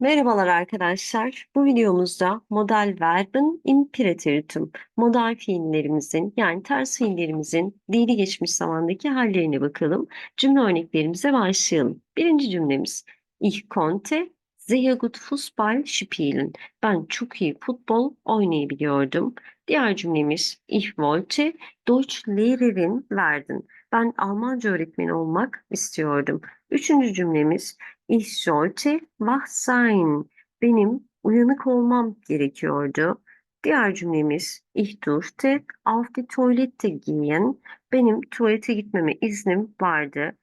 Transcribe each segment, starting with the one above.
Merhabalar arkadaşlar. Bu videomuzda modal verbin imperatorium, modal fiillerimizin yani ters fiillerimizin dili geçmiş zamandaki hallerine bakalım. Cümle örneklerimize başlayalım. Birinci cümlemiz Ich konnte sehr gut Fußball spielen. Ben çok iyi futbol oynayabiliyordum. Diğer cümlemiz Ich wollte Deutsch Lehrerin werden. Ben Almanca öğretmeni olmak istiyordum. Üçüncü cümlemiz Ich sollte wach sein. Benim uyanık olmam gerekiyordu. Diğer cümlemiz Ich durfte auf die Toilette gehen. Benim tuvalete gitmeme iznim vardı.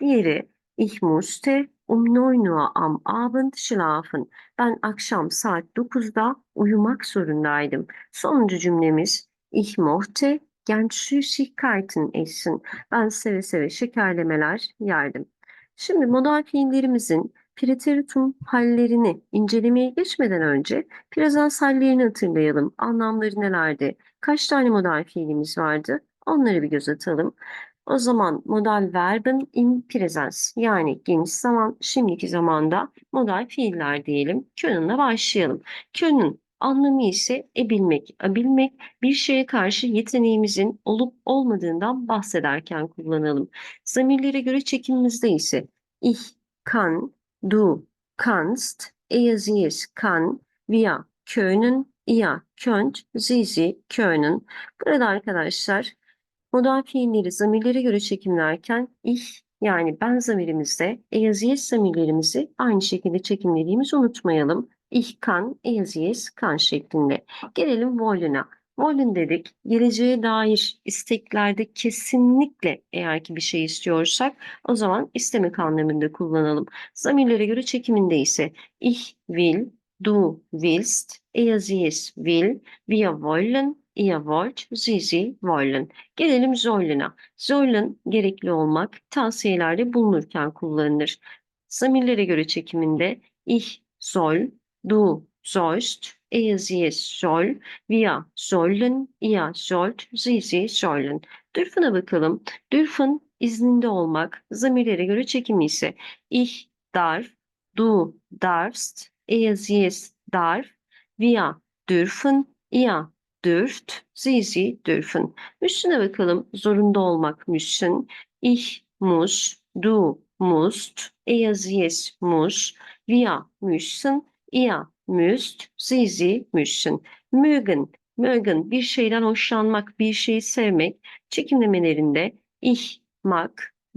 Diğeri Ich musste um 9 Uhr am Abend schlafen. Ben akşam saat 9'da uyumak zorundaydım. Sonuncu cümlemiz Ich mochte gern Süßigkeiten essen. Ben seve seve şekerlemeler yerdim. Şimdi modal fiillerimizin preteritum hallerini incelemeye geçmeden önce presens hallerini hatırlayalım. Anlamları nelerdi? Kaç tane modal fiilimiz vardı? Onları bir göz atalım. O zaman modal verbin in presens yani geniş zaman, şimdiki zamanda modal fiiller diyelim. Könünle başlayalım. Könün anlamı ise ebilmek, abilmek, bir şeye karşı yeteneğimizin olup olmadığından bahsederken kullanalım. Zamirlere göre çekimimizde ise ich kann, du kannst, er sie es kann, wir können, ihr könnt, sie sie können. Burada arkadaşlar modal fiilleri zamirlere göre çekimlerken ich yani ben zamirimizde er sie zamirlerimizi aynı şekilde çekimlediğimizi unutmayalım. Ich kann, es kann şeklinde. Gelelim wollen'a. Wollen dedik, geleceğe dair isteklerde kesinlikle eğer ki bir şey istiyorsak o zaman istemek anlamında kullanalım. Zamirlere göre çekiminde ise ich will, du willst, er sie will, wir wollen, ihr wollt, sie sie wollen. Gelelim sollen'a. Sollen gerekli olmak tavsiyelerde bulunurken kullanılır. Zamirlere göre çekiminde ich soll, du sollst, er sie soll, wir sollen, ihr sollt, sie sie sollen. Dürfün'e bakalım. Dürfün izninde olmak, zamirlere göre çekimi ise ich darf, du darfst, er sie darf, wir dürfen, ihr dürft, sie sie dürfen. Müssün'e bakalım. Zorunda olmak müssün. Ich muss, du musst, er sie muss, wir müssen, ihr müsst, sie müssen. Mögen, mögen bir şeyden hoşlanmak, bir şeyi sevmek çekimlemelerinde ich mag,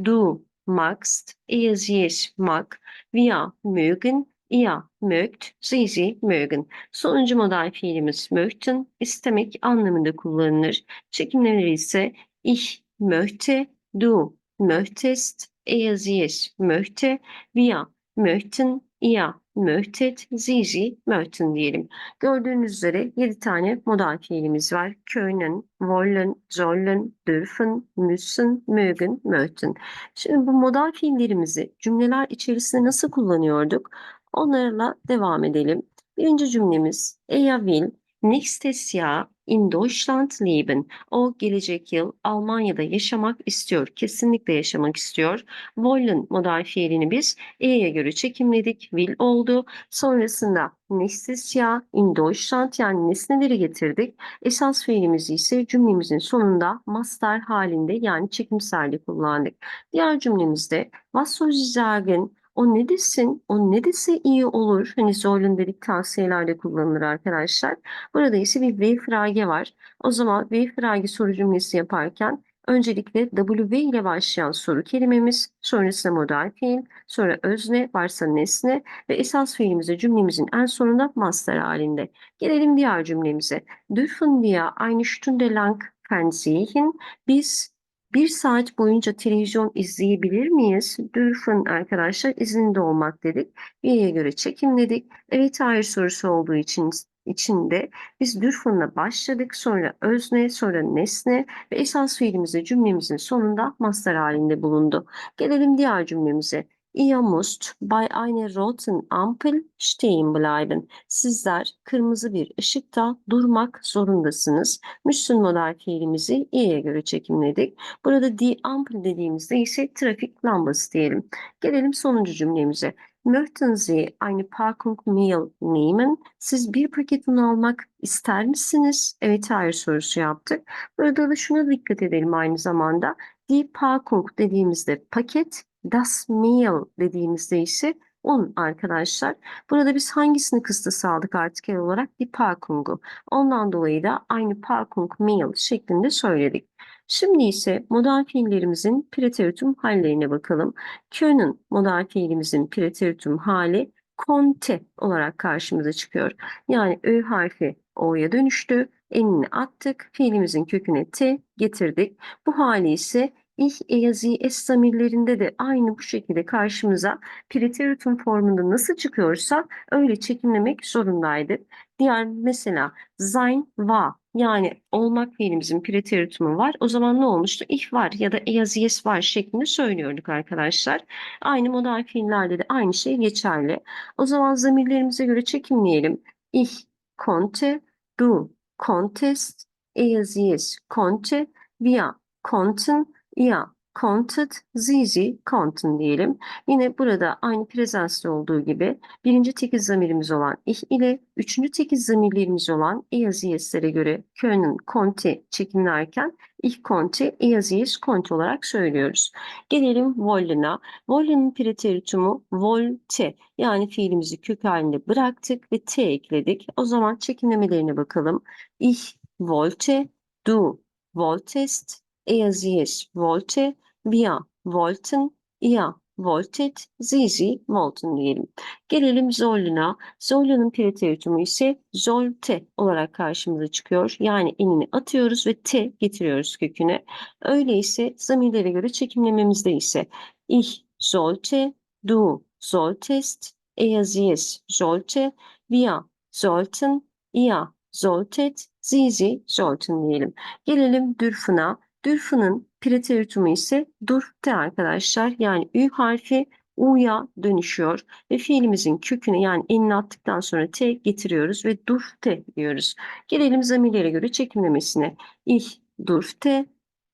du magst, sie es mag, wir mögen, ihr mögt, sie mögen. Sonuncu modal fiilimiz möchten, istemek anlamında kullanılır. Çekimlemeleri ise ich möchte, du möchtest, er sie möchte, wir möchten, ihr möchtet, sie sie möchten diyelim. Gördüğünüz üzere 7 tane modal fiilimiz var. Können, wollen, sollen, dürfen, müssen, mögen, möchten. Şimdi bu modal fiillerimizi cümleler içerisinde nasıl kullanıyorduk? Onlarla devam edelim. Birinci cümlemiz Er will nächstes Jahr in Deutschland leben. O gelecek yıl Almanya'da yaşamak istiyor. Kesinlikle yaşamak istiyor. Wollen modal fiilini biz E'ye göre çekimledik. Will oldu. Sonrasında nächstes Jahr in Deutschland yani nesneleri getirdik. Esas fiilimizi ise cümlemizin sonunda master halinde yani çekimselde kullandık. Diğer cümlemizde was soll sie sagen? O ne desin? O ne dese iyi olur? Hani Zoll'un dedik tavsiyelerde kullanılır arkadaşlar. Burada ise bir V-frage var. O zaman V-frage soru cümlesi yaparken öncelikle W ile başlayan soru kelimemiz, sonrasında modal fiil, sonra özne, varsa nesne ve esas fiilimize cümlemizin en sonunda master halinde. Gelelim diğer cümlemize. Dürfen wir eine Stunde lang Fernsehen? Biz bir saat boyunca televizyon izleyebilir miyiz? Dürfen arkadaşlar izinde olmak dedik. Bir'e göre çekimledik. Evet hayır sorusu olduğu için içinde biz dürfen'la başladık. Sonra özne, sonra nesne ve esas fiilimiz cümlemizin sonunda master halinde bulundu. Gelelim diğer cümlemize. Ihr müsst bei einer roten Ampel stehen bleiben. Sizler kırmızı bir ışıkta durmak zorundasınız. Müssen modal fiilimizi i'ye göre çekimledik. Burada die Ampel dediğimizde ise trafik lambası diyelim. Gelelim sonuncu cümlemize. Möchten Sie eine Packung Mehl nehmen? Siz bir paket un almak ister misiniz? Evet, hayır sorusu yaptık. Burada da şuna dikkat edelim aynı zamanda. Die Packung dediğimizde paket, das Mehl dediğimizde ise un arkadaşlar. Burada biz hangisini kıstası aldık artikel olarak? Die Packung'u. Ondan dolayı da aynı Packung Mehl şeklinde söyledik. Şimdi ise modal fiillerimizin preteritum hallerine bakalım. Können modal fiilimizin preteritum hali konnte olarak karşımıza çıkıyor. Yani ö harfi o'ya dönüştü. Enini attık. Fiilimizin köküne t getirdik. Bu hali ise ich, er, sie, es zamirlerinde de aynı bu şekilde karşımıza preteritum formunda nasıl çıkıyorsa öyle çekimlemek zorundaydık. Diğer mesela sein, war yani olmak fiilimizin preteritumu var. O zaman ne olmuştu? Ich var ya da er, sie, es var şeklinde söylüyorduk arkadaşlar. Aynı modal fiillerde de aynı şey geçerli. O zaman zamirlerimize göre çekimleyelim. Ich konnte, du konntest, er, sie, es konnte, wir konnten, ihr konntet, sie, sie konnten diyelim. Yine burada aynı prezenste olduğu gibi birinci tekiz zamirimiz olan ich ile üçüncü tekiz zamirlerimiz olan eyaziyeslere göre können, konnte çekimlerken ich konnte, eyaziyes konnte olarak söylüyoruz. Gelelim wollen'a. Wollen'in preteritumu volte yani fiilimizi kök halinde bıraktık ve t ekledik. O zaman çekimlemelerine bakalım. Ich wollte, du wolltest, er, sie, es wollte, wir wollten, ihr wolltet, sie, sie wollten diyelim. Gelelim Zolluna. Zolla'nın preteritumu ise zolte olarak karşımıza çıkıyor. Yani enini atıyoruz ve te getiriyoruz köküne. Öyleyse zamirlere göre çekimlememizde ise ich sollte, du solltest, er, sie, es sollte, wir sollten, ihr solltet, sie sollten diyelim. Gelelim dürfına. Dürfünün preteritumu ise durfte arkadaşlar. Yani ü harfi u'ya dönüşüyor ve fiilimizin köküne yani enini attıktan sonra t getiriyoruz ve durfte diyoruz. Gelelim zamirlere göre çekimlemesine. Ich durfte,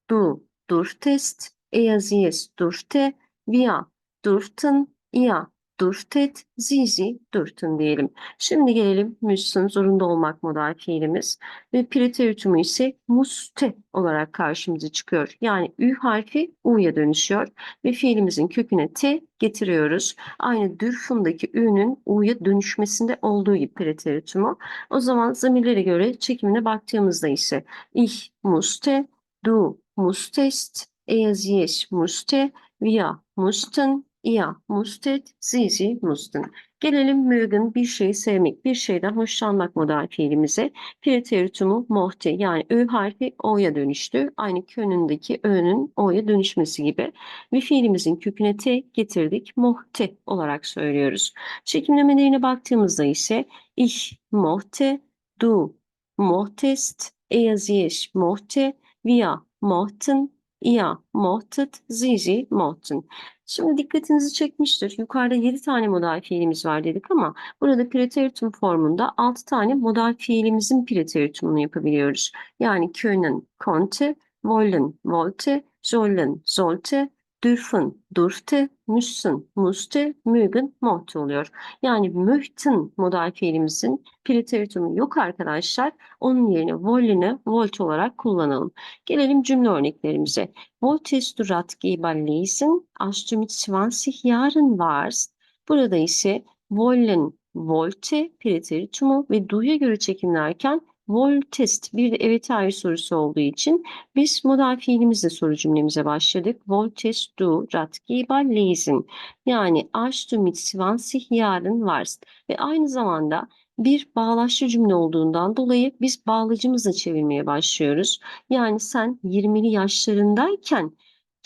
du durftest, er sie es durfte, wir durften, ihr durftet, sie sie durften diyelim. Şimdi gelelim müssen zorunda olmak modal fiilimiz ve preteritumu ise muste olarak karşımıza çıkıyor. Yani ü harfi u'ya dönüşüyor ve fiilimizin köküne t getiriyoruz. Aynı dürfundaki ü'nün u'ya dönüşmesinde olduğu gibi preteritumu. O zaman zamirlere göre çekimine baktığımızda ise ich muste, du mustest, er musste, wir mussten, ihr musstet, sie sie mussten. Gelelim mögen bir şeyi sevmek, bir şeyden hoşlanmak modal fiilimize. Preteritumu mohte yani ö harfi o'ya dönüştü. Aynı könündeki ö'nün o'ya dönüşmesi gibi. Ve fiilimizin köküne t getirdik. Mohte olarak söylüyoruz. Çekimlemelerine baktığımızda ise ich mohte, du mohtest, er sie mohte, wir mochten, ihr mohtet, sie sie mochten. Şimdi dikkatinizi çekmiştir. Yukarıda 7 tane modal fiilimiz var dedik ama burada preteritum formunda 6 tane modal fiilimizin preteritumunu yapabiliyoruz. Yani können, konnte, wollen, wollte, sollen, sollte, dürfen, durfte, müssen, musste, mögen, mochte oluyor. Yani möchten modal fiilimizin preteritumu yok arkadaşlar. Onun yerine wollen'ı volt olarak kullanalım. Gelelim cümle örneklerimize. Wolltest du Ratgeber lesen, als du mit 20 Jahren warst? Burada ise wollen, wollte preteritumu ve du'ya göre çekimlerken wolltest bir de evet hayır sorusu olduğu için biz modal fiilimizle soru cümlemize başladık. Wolltest du Ratgeber lesen? Yani als du mit 20 Jahren warst ve aynı zamanda bir bağlaçlı cümle olduğundan dolayı biz bağlacımızla çevirmeye başlıyoruz. Yani sen 20'li yaşlarındayken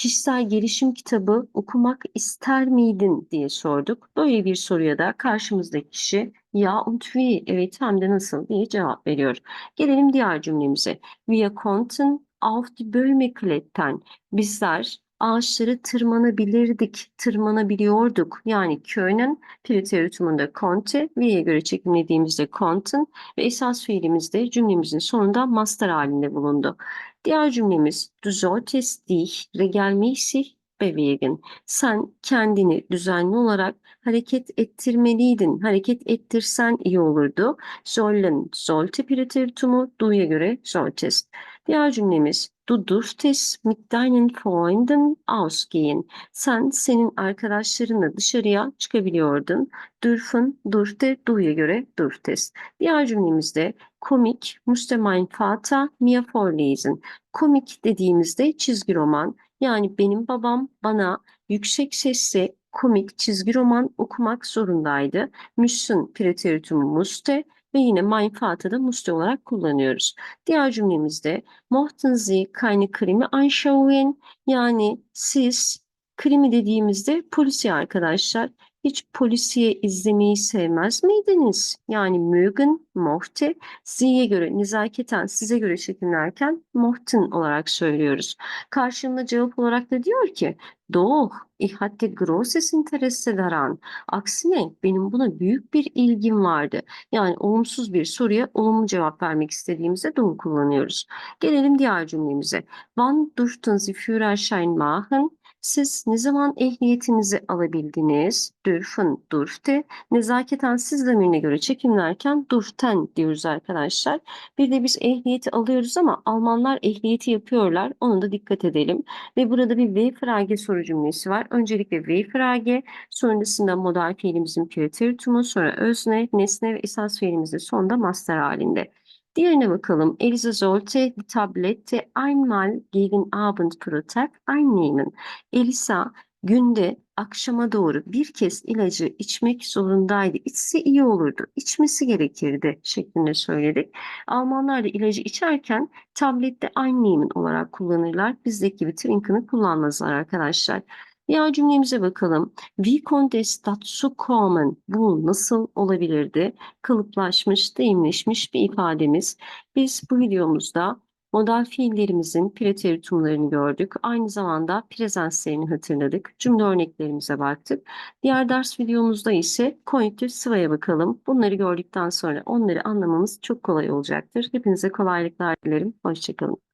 kişisel gelişim kitabı okumak ister miydin diye sorduk. Böyle bir soruya da karşımızdaki kişi ya und evet hem de nasıl diye cevap veriyor. Gelelim diğer cümlemize. Wir konnten auf die klettern. Bizler ağaçları tırmanabilirdik, tırmanabiliyorduk. Yani können preteritumunda konnte, we'ye göre çekimlediğimizde konnten ve esas fiilimiz de cümlemizin sonunda master halinde bulundu. Diğer cümlemiz du solltest dich regelmäßig bewegen. Sen kendini düzenli olarak hareket ettirmeliydin. Hareket ettirsen iyi olurdu. Sollen, sollte preteritumu du'ya göre solltest. Diğer cümlemiz Du durftest mit deinen Freunden ausgehen. Sen senin arkadaşlarınla dışarıya çıkabiliyordun. Dürfen, durfte, du'ya göre durftest. Diğer cümlemizde komik, musste mein Vater mir vorlesen. Komik dediğimizde çizgi roman, yani benim babam bana yüksek sesle komik çizgi roman okumak zorundaydı. Müssen preteritumu musste ve yine mein Vater'da musste olarak kullanıyoruz. Diğer cümlemizde mochten Sie keine Krimi anschauen? Yani siz krimi dediğimizde polisiye arkadaşlar hiç polisiye izlemeyi sevmez miydiniz? Yani mögen, mochte, Z'ye göre nezaketen size göre çekimlerken mochten olarak söylüyoruz. Karşılığında cevap olarak da diyor ki Doch, ich hatte großes Interesse daran. Aksine benim buna büyük bir ilgim vardı. Yani olumsuz bir soruya olumlu cevap vermek istediğimizde doğru kullanıyoruz. Gelelim diğer cümlemize. Wann durften Sie Führerschein machen? Siz ne zaman ehliyetinizi alabildiniz? Dürfen, durfte. Nezaketen siz zamirine göre çekimlerken durften diyoruz arkadaşlar. Bir de biz ehliyeti alıyoruz ama Almanlar ehliyeti yapıyorlar. Onu da dikkat edelim. Ve burada bir V-Frage soru cümlesi var. Öncelikle V-Frage, sonrasında modal fiilimizin preteritumu, sonra özne, nesne ve esas fiilimiz de sonda master halinde. Diğerine bakalım. Elisa sollte die Tablette einmal gegen Abendbrotag einnehmen. Elisa günde akşama doğru bir kez ilacı içmek zorundaydı. İçse iyi olurdu. İçmesi gerekirdi şeklinde söyledik. Almanlar da ilacı içerken tablette einnehmen olarak kullanırlar. Bizdeki gibi trinken'ı kullanmazlar arkadaşlar. Diğer cümlemize bakalım. Es dazu kommen? Bu nasıl olabilirdi? Kalıplaşmış, deyimleşmiş bir ifademiz. Biz bu videomuzda modal fiillerimizin preteritumlarını gördük. Aynı zamanda prezenslerini hatırladık. Cümle örneklerimize baktık. Diğer ders videomuzda ise konjüktür sıvaya bakalım. Bunları gördükten sonra onları anlamamız çok kolay olacaktır. Hepinize kolaylıklar dilerim. Hoşçakalın.